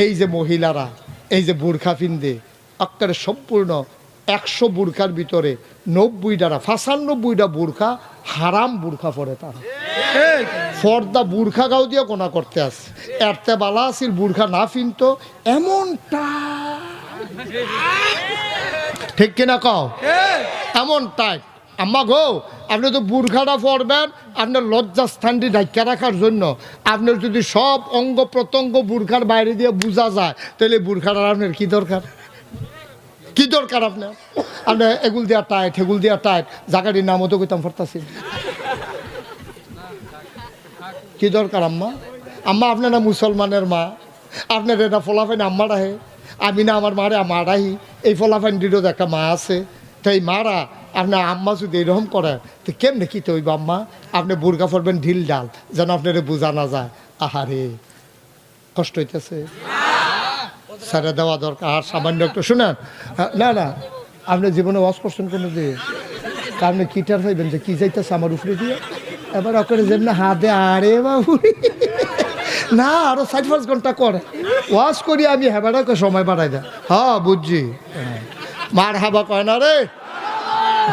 এই যে মহিলারা এই যে বুর্খা ফিন্দে আক্তারে সম্পূর্ণ একশো বুর্খার ভিতরে নব্বইটারা ফাঁসানব্বইটা বুর্খা হারাম বুর্খা পরে তারা। ফর্দা বুর্খা গাও দিয়ে কোনা করতে আসে এরতে বালা আসিল বুর্খা না ফিনতো এমনটা। ঠিক কিনা কও? এমন টাইট আম্মা গো, আপনি তো বুর্খাটা পরবেন আপনার লজ্জা লজ্জাস্থানটি ঢাক্কা রাখার জন্য। আপনার যদি সব অঙ্গ প্রত্যঙ্গ বুর্খার বাইরে দিয়ে বোঝা যায়, তাহলে বুর্খাটার আপনার কি দরকার? কি দরকার আপনার? আপনি এগুল দিয়া টাইট হেগুল দিয়া টাইট জায়গাটির নামও তো কইতাম ফরতাছি। কি দরকার আম্মা? আম্মা আপনার না মুসলমানের মা? আপনার এটা ফলাফাইন আম্মার আহে আমি না আমার মারে, আমার আহি এই ফলাফাইনটিরও একটা মা আছে। তাই মারা আপনার আম্মা যদি এরকম করে, তো কেমনে কি তৈব আম্মা? আপনি বুর্গা পড়বেন ঢিল ডাল, যেন আপনার বোঝা না যায়। আহারে, কষ্ট হইতেছে। স্যারে দেওয়া দরকার। আর সামান্য একটু শুনেন না না, আপনি জীবনে ওয়াশ করছেন কোনো দিয়ে আপনি কিটার হইবেন যে কি যাইতেছে আমার উপরে দিয়ে? এবার ওখানে যেন হাতে আরে বাবু। না, আরও ষাট পাঁচ ঘণ্টা করে। ওয়াশ করি আমি, হেবাটাকে সময় বাড়াই দেয়। হ্যাঁ বুঝছি। মার হাবা কয় না রে?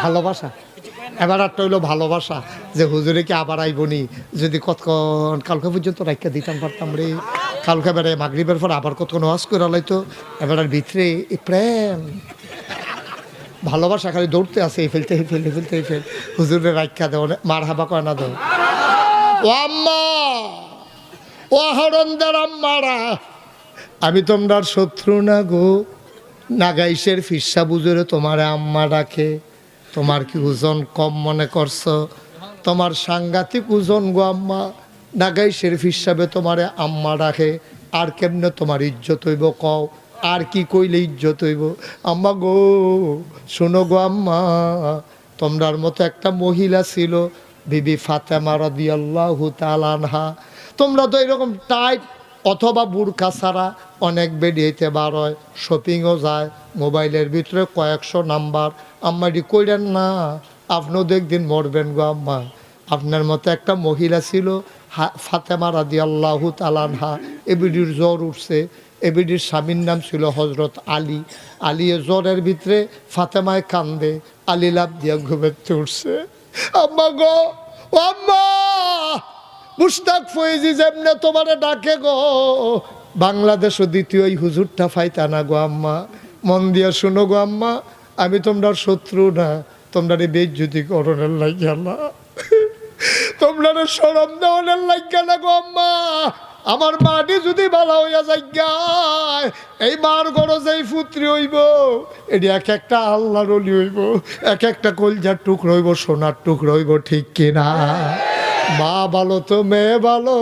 ভালোবাসা? এবার একটা হইল ভালোবাসা, যে হুজুরে কি আবার আইবনি যদি কতক্ষণ কালকে পর্যন্ত রাখা দিতাম পারতাম রে। কালকে বেড়ে মাগরিবের পর আবার কতক্ষণ ওয়াশ করে লাইতো। এবার আর ভিতরে প্রেম। ভালোবাসা খালি দৌড়তে আছে, এই ফেলতে এই ফেলতে ফেল হুজুরে রাখা দেও মার হাবা কয় না দেও। ও আম্মা! ও হরন্দার আম্মারা! আমি তোমরার শত্রু না গো। নাগাইশের ফিরসা বুঝরে তোমার আম্মা ডাকে। তোমার কি ওজন কম মনে করছ? তোমার সাংঘাতিক ওজন গো আম্মা। নাগাইশের হিসাবে তোমারে আম্মা রাখে আর কেমনে তোমার ইজ্জত হইব কও? আর কি কইলে ইজ্জত হইব? আম্মা গো, শোনো গো আম্মা। তোমরার মতো একটা মহিলা ছিল, বিবি ফাতেমা রাদিয়াল্লাহু তাআলা আনহা। তোমরা তো এরকম টাইট অথবা বুড়কা ছাড়া অনেক বেরিয়েতে বার হয়, শপিংও যায়, মোবাইলের ভিতরে কয়েকশো নাম্বার। আম্মাটি কইলেন না, আপনিও একদিন মরবেন গো আম্মা। আপনার মতো একটা মহিলা ছিল, হা- ফাতেমা রাদি আল্লাহ তালানহা এবিডির জ্বর উঠছে। এবিডির স্বামীর নাম ছিল হজরত আলী। আলী জ্বরের ভিতরে ফাতেমায় কান্দে। আলী লাভ দিয়া ঘুমেতে উঠছে। আম্মা গো আম্মা! মুস্তাক ফয়েজি যেমনে তোমারে ডাকে গো। বাংলাদেশও দ্বিতীয় হুজুরটা ফাইতা না গো আম্মা। মন দিয়া শুনো গো আম্মা, আমি তোমরা শত্রু না। তোমরা বেজ্জুতি করণের লাগিয়া না তোমরা সরম দেওয়ানের লাগিয়া না গো আম্মা। আমার মাটি যদি ভালো হইয়া যাইগায়, এই মার গরজ এই পুত্রী হইব। এটি এক একটা আল্লাহর হইব, এক একটা কলজার টুকরো হইব, সোনার টুকরো হইব, ঠিক কিনা? মা ভালো তো মেয়ে ভালো।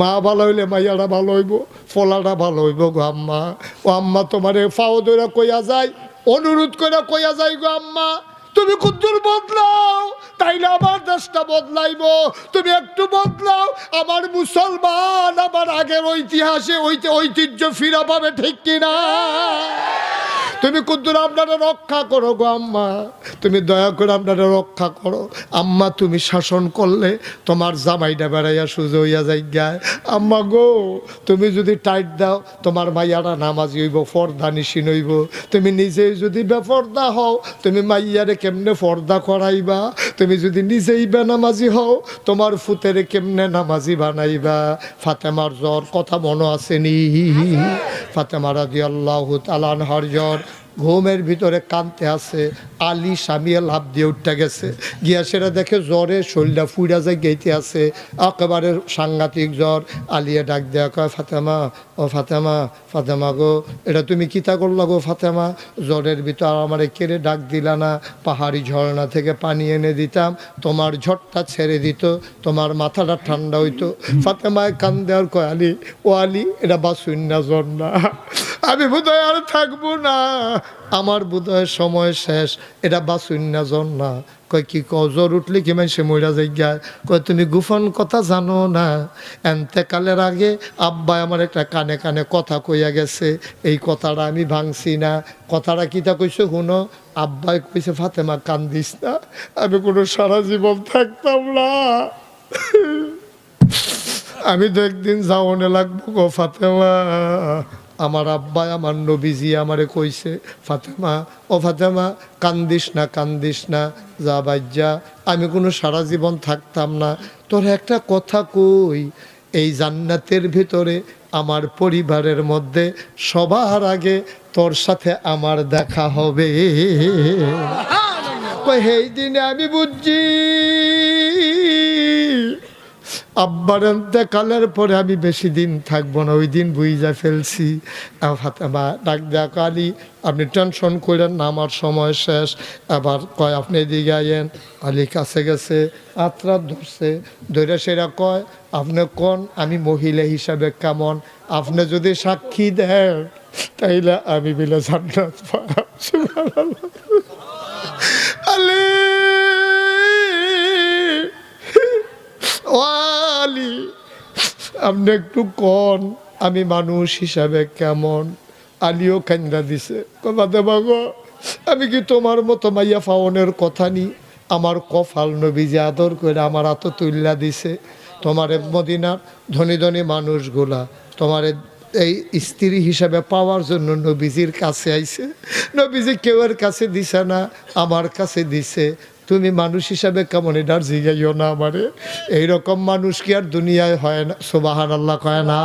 মা ভালো হইলে মাইয়াটা ভালো হইব ফলাটা ভালো হইব গো আম্মা। ও আম্মা, তোমার ফাও দইরা কইয়া যায় অনুরোধ করে কইয়া যায় গো আম্মা। তুমি কুদ্দুর বদলাও, তাইলে আমার দেশটা বদলাইব। তুমি একটু বদলাও, আমার মুসলমান আমার আগের ঐতিহাসে ঐতি ঐতিহ্য ফিরা পাবে ঠিক কিনা? তুমি কুদ্দুর, আপনারা রক্ষা করো গো আম্মা। তুমি দয়া করে আপনারা রক্ষা করো। আম্মা, তুমি শাসন করলে তোমার জামাইটা বেড়াইয়া সুযোগ হইয়া যাই গায় আম্মা গো, তুমি যদি টাইট দাও, তোমার মাইয়ারা নামাজি হইব, ফর্দা নিশিন হইব। তুমি নিজেই যদি বেফর্দা হও, তুমি মাইয়ারে কেমনে ফর্দা করাইবা? তুমি যদি নিজেই বেনামাজি হও, তোমার ফুতেরে কেমনে নামাজি বানাইবা? ফাতেমার জ্বর, কথা মনে আসেনি। ফাতেমা রাজি আল্লাহ তালানহার জ্বর ঘুমের ভিতরে কানতে আছে, আলী স্বামী লাভ দিয়ে উঠতে গেছে। গিয়া সেটা দেখে জ্বরে শরীরটা ফুইরা যায়, গেইতে আছে। একেবারে সাংঘাতিক জ্বর। আলিয়ে ডাক দেয়া কয়, ফাতেমা, ও ফাতেমা ফাতেমা গো, এটা তুমি কিতা করলা গো ফাতেমা? জ্বরের ভিতর আমারে কেড়ে ডাক দিলা না? পাহাড়ি ঝর্ণা থেকে পানি এনে দিতাম, তোমার ঝড়টা ছেড়ে দিত, তোমার মাথাটা ঠান্ডা হইতো। ফাতেমায় কান দেওয়ার কয়, আলী, ও আলী, এটা বাসুন্না না আমি বোধহয় আর থাকব না। আমার বোধহয় সময় শেষ। এটা বাসুন্না জন না। কয় কি কজর উঠলে কি সে মইরা যাই গায় কয়, তুমি গুফন কথা জানো না? এনতেকালের আগে আব্বাই আমার একটা কানে কানে কথা কইয়া গেছে। এই কথাটা আমি ভাঙছি না। কথাটা কিতা কইছে শুনো? আব্বাই কইছে, ফাতেমা, কান্দিস না। আমি কোনো সারা জীবন থাকতাম না। আমি তো একদিন যাওনে লাগবো গো, ফাতেমা। আমার আব্বাই, আমার নবীজি আমারে কইছে, ফাতেমা, ও ফাতেমা, কান্দিস না কান্দিস না, যা বাজ্যা আমি কোনো সারা জীবন থাকতাম না। তোর একটা কথা কই, এই জান্নাতের ভিতরে আমার পরিবারের মধ্যে সবার আগে তোর সাথে আমার দেখা হবে। কই এই দিনে আমি বুঝছি আব্বার কালের পরে আমি বেশি দিন থাকব না, ওই দিন বুঝা ফেলছি। ফাতেমা ডাক দেয়া কালি আপনি টেনশন করেন না, আমার সময় শেষ। আবার কয়, আপনি এদিকে আইয়েন আলী কাছে গেছে, আত্রা ধরছে ধরে সেরা কয়, আপনি কোন? আমি মহিলা হিসাবে কেমন? আপনি যদি সাক্ষী দেন, তাইলে আমি বিলে জান্নাত। আলী! ওয়ালি আপনি একটু কন, আমি মানুষ হিসাবে কেমন? আলিও কান্দা দিছে। কথা বাগো, আমি কি তোমার মতো মাইয়া ফাওনের কথা নি? আমার কফাল নবীজি আদর করে আমার হাত তুল্লা দিছে। তোমার মদিনার ধনী ধনী মানুষগুলা, তোমার এই স্ত্রী হিসাবে পাওয়ার জন্য নবীজির কাছে আইছে। নবীজি কেউয়ের কাছে দিছে না, আমার কাছে দিছে। তুমি মানুষ হিসাবে কেমন? এটার জিগাইও না আমারে। এইরকম মানুষ কি আর দুনিয়ায় হয় না? সুবাহান আল্লাহ কয় না।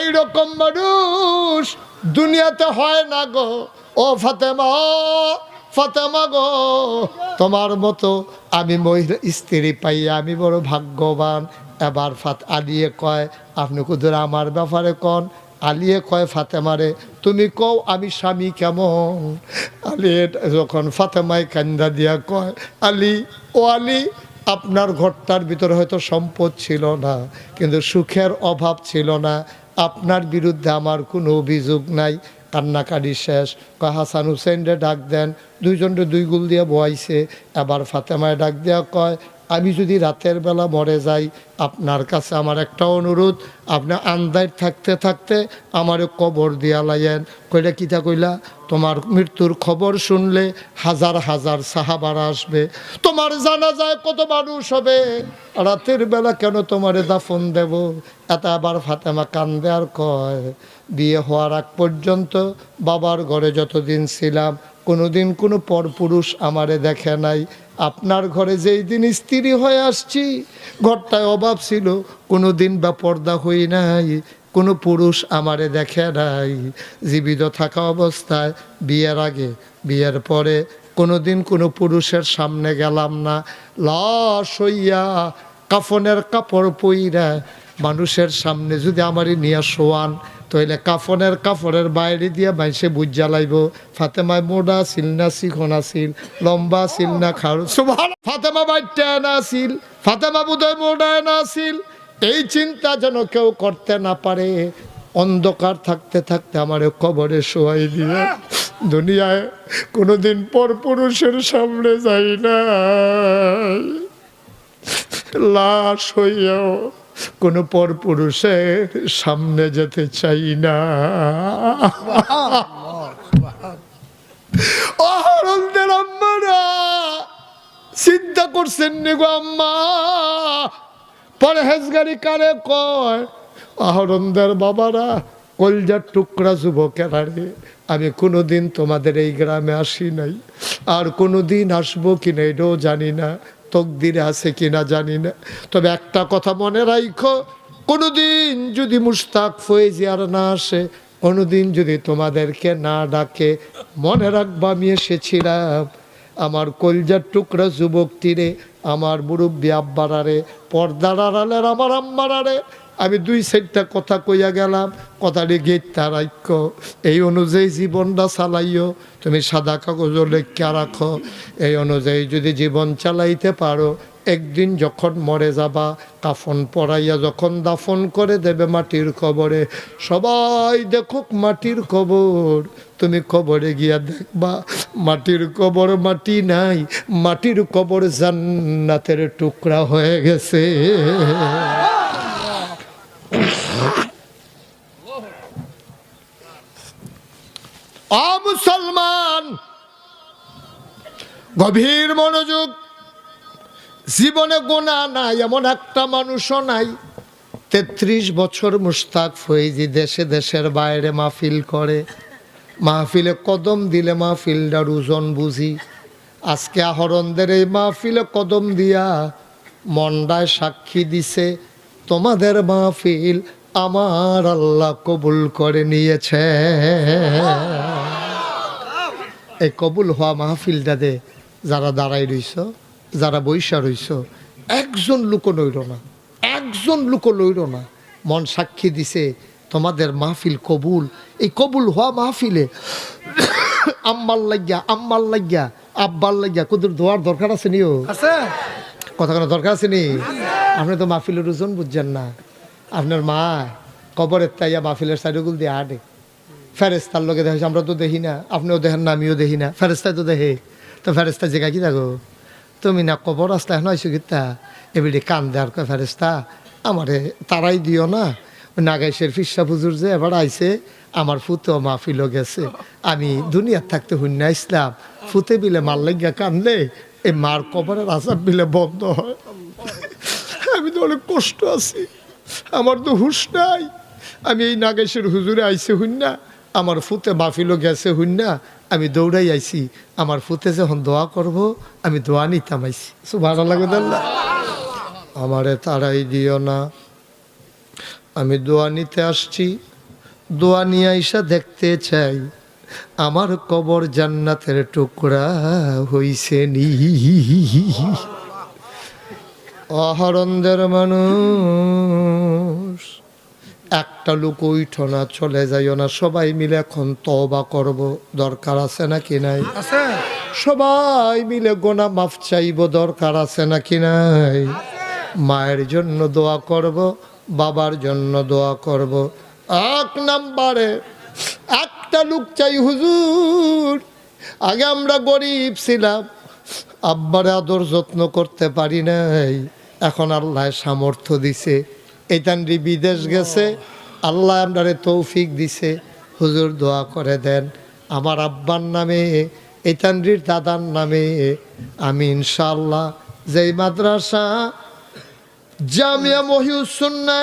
এইরকম মানুষ দুনিয়াতে হয় না গো। ও ফাতেমা ফাতেমা গো, তোমার মতো আমি মহিলা স্ত্রী পাইয়া আমি বড় ভাগ্যবান। এবার ফাত আলিয়ে কয়, আপনি কুদুর আমার ব্যাপারে কন? আলিয়ে কয় ফাতেমারে, তুমি কও আমি স্বামী কেমন? আলী যখন ফাতেমায় কান্দা দিয়া কয়, আলি, ও আলী, আপনার ঘরটার ভিতরে হয়তো সম্পদ ছিল না, কিন্তু সুখের অভাব ছিল না, আপনার বিরুদ্ধে আমার কোনো অভিযোগ নাই। কান্নাকাটি শেষ। কয়, হাসান হুসেনরে ডাক দেন। দুইজনরে দুই গুল দিয়ে বয়াইছে। এবার ফাতেমায় ডাক দেওয়া কয় আমি যদি রাতের বেলা মরে যাই, আপনার কাছে আমার একটা অনুরোধ, আপনি আন্দায় থাকতে থাকতে আমার কবর দিয়া লাইয়েন। কইলা কিতা কইলা? তোমার মৃত্যুর খবর শুনলে হাজার হাজার সাহাবার আসবে। তোমার জানা যায় কত মানুষ হবে? রাতের বেলা কেন তোমারে দাফন দেব? এত আবার ফাতেমা কান্দে আর কয়, বিয়ে হওয়ার আগ পর্যন্ত বাবার ঘরে যতদিন ছিলাম, কোনোদিন কোনো পরপুরুষ আমারে দেখে নাই। আপনার ঘরে যেই দিন স্ত্রী হয়ে আসছি, ঘরটায় অভাব ছিল, কোনো দিন বা পর্দা হই নাই, কোনো পুরুষ আমারে দেখে নাই। জীবিত থাকা অবস্থায় বিয়ের আগে, বিয়ের পরে কোনো দিন কোনো পুরুষের সামনে গেলাম না। লাশ হইয়া কাফনের কাপড় পইরা মানুষের সামনে যদি আমারই নিয়ে শোয়ান তাইলে কাফনের কাপড়ের বাইরে দিয়ে বাইসে বুঝ জ্বালাইব। ফাতেমায় মোডা ছিল না শিখন আছিল, লম্বা ছিল না খাড়ু সুভান ফাতেমা বাইটা না আছিল, ফাতেমা বোধহয় মোডায় না আছিল। এই চিন্তা যেন কেউ করতে না পারে। অন্ধকার থাকতে থাকতে আমার কবরে শোয়াই দিয়ে দুনিয়ায় কোনোদিন পর পুরুষের সামনে যাই না লাশ হইয়াও কোনো পর পুরুষের সামনে যেতে চাই না। অহরণদের আম্মারা চিন্তা করছেন গো আম্মা। পরহেজগারি কারে কয়? আহরণদের বাবারা, কলজার টুকরা যুবকেরা রে, আমি কোনোদিন তোমাদের এই গ্রামে আসি নাই, আর কোনোদিন আসব কিনা এটাও জানি না। তকদিরে আছে কিনা জানি না। তবে একটা কথা মনে রাখো কোনোদিন যদি মুস্তাক ফয়েজি আর না আসে, কোনোদিন যদি তোমাদেরকে না ডাকে, মনে রাখবা আমি এসেছিলাম। আমার কলজার টুকরা যুবক তীরে, আমার মুরব্বী আব্বারারে, পর্দার আড়ালের আমার আম্মারারে আমি দুই সাইডটা কথা কইয়া গেলাম, কথাটি গেটটা রাখ্য এই অনুযায়ী জীবনটা চালাইও, তুমি সাদা কাগজ লেখা রাখো। এই অনুযায়ী যদি জীবন চালাইতে পারো, একদিন যখন মরে যাবা, কাফন পরাইয়া যখন দাফন করে দেবে মাটির কবরে। সবাই দেখুক মাটির কবর, তুমি কবরে গিয়া দেখবা, মাটির কবর মাটি নাই, মাটির কবর জান্নাতের টুকরা হয়ে গেছে। আ মুসলমান। গভীর মনোযোগ। জীবনে গোনা নাই, এমন একটা মানুষও নাই। তেত্রিশ বছর মুস্তাক ফৈজি দেশে দেশের বাইরে মাহফিল করে। মাহফিলে কদম দিলে মাহফিলটার ওজন বুঝি। আজকে আহরণদের এই মাহফিলে কদম দিয়া মন্ডায় সাক্ষী দিছে, তোমাদের মাহফিল আমার আল্লাহ কবুল করে নিয়েছে। এই কবুল হওয়া মাহফিলটাতে যারা দাঁড়াই রইছ যারা বৈশা রইছ একজন লুকো লইল না একজন লুকো লইল না। মন সাক্ষী দিছে তোমাদের মাহফিল কবুল। এই কবুল হওয়া মাহফিলে আম্মার লাগিয়া আম্মার লাগিয়া আব্বার লাগিয়া কুদুর দোয়ার দরকার আছে নিও? আছে। কথা কোনো দরকার আছে নি? আপনি তো মাহফিলের ওজন বুঝছেন না। আপনার মা কবরের তাইয়া মাহফিলের সাইডগুল দিয়ে আটে ফেরেস্তার লোকে দেখেছি আমরা তো দেখি না, আপনিও দেখেন না, আমিও দেখি না। ফেরেস্তায় তো দেখে। তো ফেরেস্তা জেগা কি থাকো? তুমি না কবর রাস্তা এখন আইসো গীতা এবিডি কান দেওয়ার কয় ফেরেস্তা আমারে তারাই দিও না। নাগাইশের ফিসা পুজুর যে এবার আইছে, আমার ফুতো মাহফিলও গেছে। আমি দুনিয়ার থাকতে হুন্না ইসলাম। ফুতে বিলে মার লাগিয়া কানলে এই মার কবরের আসার বিলে বন্ধ হয়। আমি তো অনেক কষ্ট আছি। আমার তো হুশ নাই। আমি এই নাগেশের হুজুরে আইসে হুন না। আমার ফুতে মাহফিলও গেছে হুন না আমি দৌড়াই আইছি। আমার ফুতে যখন দোয়া করব, আমি দোয়া নিতাম আইছি। ভালো লাগে আল্লাহ। আমারে তারাই দিও না। আমি দোয়া নিতে আসছি। দোয়া নিয়ে আইসা দেখতে চাই। আমার কবর জান্নাতের টুকরা হইছে নি। অহরন্দের মানুষ একটা লোক উঠো না চলে যাইও না। সবাই মিলে এখন তবা করব। দরকার আছে নাকি নাই? সবাই মিলে গোনা মাফ চাইব দরকার আছে নাকি নাই? মায়ের জন্য দোয়া করব বাবার জন্য দোয়া করব। এক নাম্বারে একটা লোক চাই হুজুর আগে আমরা গরিব ছিলাম আব্বারে আদর যত্ন করতে পারি নাই। এখন আল্লাহ সামর্থ্য দিছে। এইটানরি বিদেশ গেছে। আল্লাহ আপনারে তৌফিক দিছে। হুজুর দোয়া করে দেন। আমার আব্বার নামে এইটানরির দাদার নামে, আমি ইনশাল্লাহ যেই মাদ্রাসা, জামিয়া মহিউসুন্না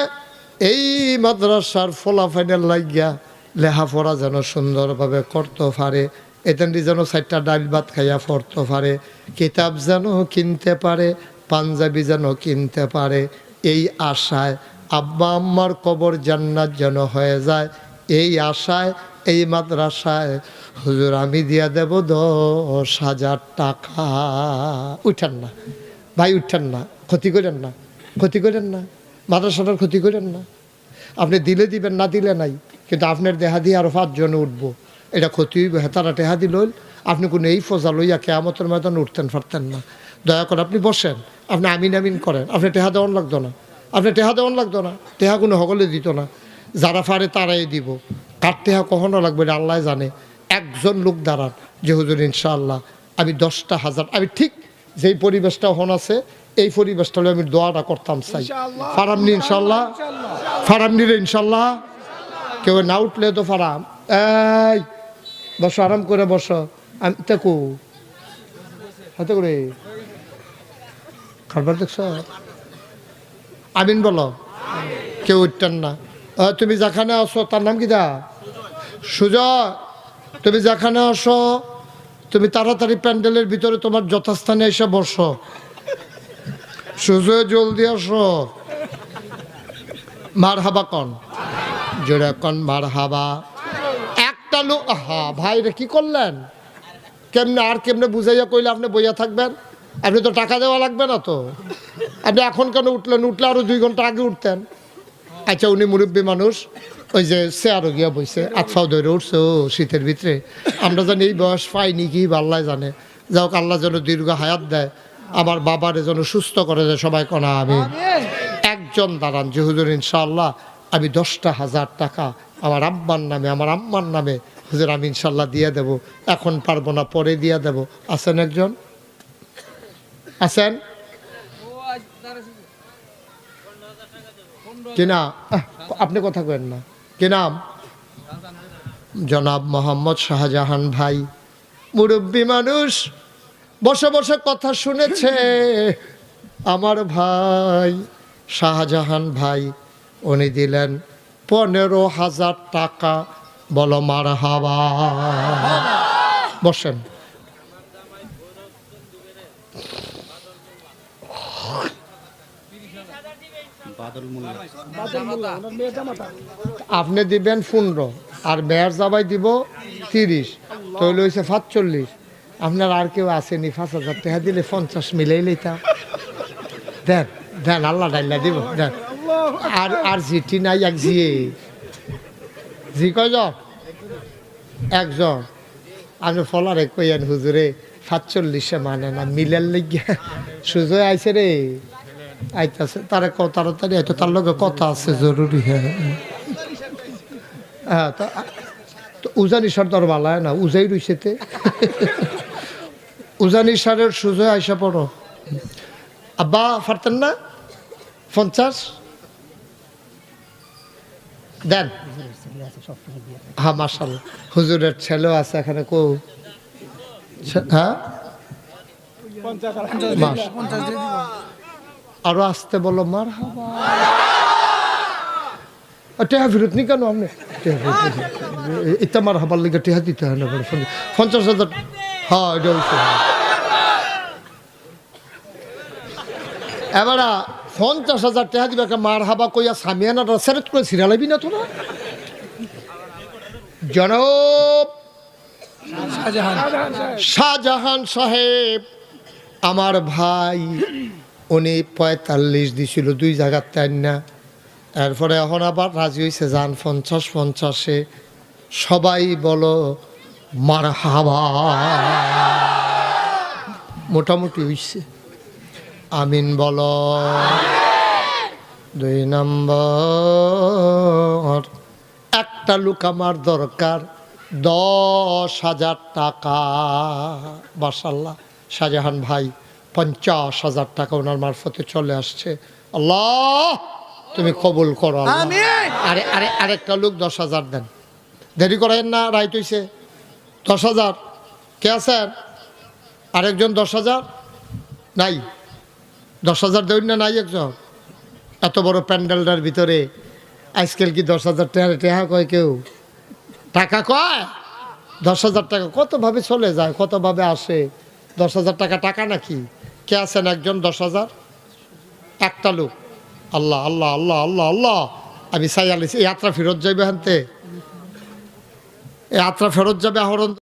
এই মাদ্রাসার ফলাফাইনের লাগিয়া লেহাপড়া যেন সুন্দরভাবে করতে পারে এতেনটি যেন চারটা ডাল ভাত খাইয়া পড়তে পারে, কিতাব যেন কিনতে পারে, পাঞ্জাবি যেন কিনতে পারে, এই আশায় আব্বা আম্মার কবর জান্নাত যেন হয়ে যায়। এই আশায়, এই মাদ্রাসায় হুজুর আমি দিয়া দেব দশ হাজার টাকা। উঠেন না। ভাই, উঠেন না। ক্ষতি করেন না। ক্ষতি করেন না। মাদ্রাসাটার ক্ষতি করেন না। আপনি দিলে দিবেন, না দিলে নাই। কিন্তু আপনার দেহা দিয়ে আরও পাঁচজনে উঠবো। এটা ক্ষতি হইব। হেতারা টেহা দিল। আপনি কোনো এই ফজা লইয়া কেয়ামতের ময়দানে উঠতেন পারতেন না। দয়া করে আপনি বসেন। আপনি আমিন আমিন করেন। আপনি টেহা দেওয়ার লাগতো না। আপনি টেহা দেওয়ান লাগতো না। টেহা কোনো হগলে দিত না। যারা ফারে তারাই দিব। কার টেহা কখনো লাগবে এটা আল্লাহ জানে। একজন লোক দাঁড়ান যে হুজুর ইনশাআল্লাহ আমি দশটা হাজার আমি ঠিক যেই পরিবেশটা হন আছে এই পরিবেশটা আমি দোয়াটা করতাম চাই। ফারামনি ইনশাল্লাহ ফারামনি রে ইনশাল্লাহ কেউ না উঠলে তো ফারাম। এই বসো আরাম করে বসো। আমি দেখো হাতে করে। খাবার দেখছ? আমিন বলো। কেউ উঠতেন না। তুমি যেখানে আসো তার নাম কি দা সুজয় তুমি যেখানে আসো তুমি তাড়াতাড়ি প্যান্ডেলের ভিতরে তোমার যথাস্থানে এসে বসো। সুজয় জলদি আসো। মার হাবা কন। জোরে কন মার হাবা একটা লোক হা ভাই রে, কি করলেন? কেমনে আর কেমনে বুঝাইয়া কইলে আপনি বইয়া থাকবেন? আপনি তো টাকা দেওয়া লাগবে না তো। আপনি এখন কেন উঠলেন? উঠলে আরও দুই ঘণ্টা আগে উঠতেন। আচ্ছা উনি মুরব্বী মানুষ। ওই যে সে চেয়ারও গিয়া বইছে আতফাও ধরে উঠছে ও শীতের ভিতরে? আমরা জানি এই বয়স পাইনি কি আল্লাহ জানে। যাও আল্লাহ যেন দীর্ঘ হায়াত দেয় আমার বাবার যেন সুস্থ করে দেয় সবাই কনা আমি একজন দাঁড়ান যে হুজুর ইনশাআল্লাহ আমি দশটা হাজার টাকা আমার আব্বার নামে আমার আম্মার নামে হুজুর আমি ইনশাল্লাহ দিয়ে দেব। এখন পারব না পরে দিয়ে দেব। আছেন একজন? আছেন? কি না আহ, আপনি কথা কেন না। কি নাম? জনাব মোহাম্মদ শাহজাহান ভাই। মুরব্বী মানুষ বসে বসে কথা শুনেছে। আমার ভাই শাহজাহান ভাই উনি দিলেন পনেরো হাজার টাকা বলো মার হাওয়া। বসেন। আপনি দিবেন পনেরো আর মেয়ের জাবাই দিব তিরিশ তৈল হয়েছে সাতচল্লিশ। আপনার আর কেউ আসেনি পাঁচ হাজার টাকা দিলে পঞ্চাশ মিলেই লইতাম। দেন দেন আল্লাহ ডাইল্লা দিব দেন। আর আর জিটি নাই এক জিয়ে জি কয়জন? একজন। আমি ফলারে কইয়ান হুজুরে সাতচল্লিশে মানে না মিলের লেগে সুজয় আইছে রে। আইতাছে তারে ক তাড়াতাড়ি আইতো তার লগে কথা আছে জরুরি হ্যাঁ। হ্যাঁ তো উজানি সার তোর বালায় না উজাই রইছেতে উজানি সারের সুজয় আইসা পড়ো। আব্বা পারতেন না? পঞ্চাশ? দেন। হ্যাঁ মার্শাল হুজুরের ছেলেও আছে এখানে কো হ্যাঁ? আরও আসতে বলো মার হাবা টেহা ফিরত নি কেন আপনি এটা মার হাবার লিগে টেহা দিতে হয় না পঞ্চাশ- হাজার হ্যাঁ এটা। এবারা পঞ্চাশ হাজার টাকা দিবে একটা মার হাবা কইয়া সামিয়ানাটা সেরেট করে সিরিয়ালাবি না তোরা? জনব শাহজাহান সাহেব আমার ভাই উনি পঁয়তাল্লিশ দিছিল, দুই জায়গার তাই না এরপরে এখন আবার রাজি হয়েছে যান পঞ্চাশ পঞ্চাশে। সবাই বলো মার হাবা মোটামুটি হইছে। আমিন বলো। দুই নম্বর, একটা লোক আমার দরকার, দশ হাজার টাকা। মাসাল্লাহ শাহজাহান ভাই। পঞ্চাশ হাজার টাকা ওনার মারফতে চলে আসছে। আল্লাহ তুমি কবুল করো। আরে আরে আরেকটা লোক দশ হাজার দেন। দেরি করেন না রাইট হইছে। দশ হাজার। কে আছেন? আরেকজন দশ হাজার? নাই। দশ হাজার দেউন না নাই একজন। এত বড় প্যান্ডেলটার ভিতরে আজকাল কি দশ হাজার টাকা টেহা কয় কেউ? টাকা কয়? দশ হাজার টাকা কতভাবে চলে যায় কতভাবে আসে? দশ হাজার টাকা টাকা নাকি? কে আছেন একজন? দশ হাজার? একটা লোক। আল্লাহ আল্লাহ আল্লাহ আল্লাহ আল্লাহ। আমি চাই আলিস এই আত্রা ফেরত যাইবে হানতে। এই আত্রা ফেরত যাবে আহরণ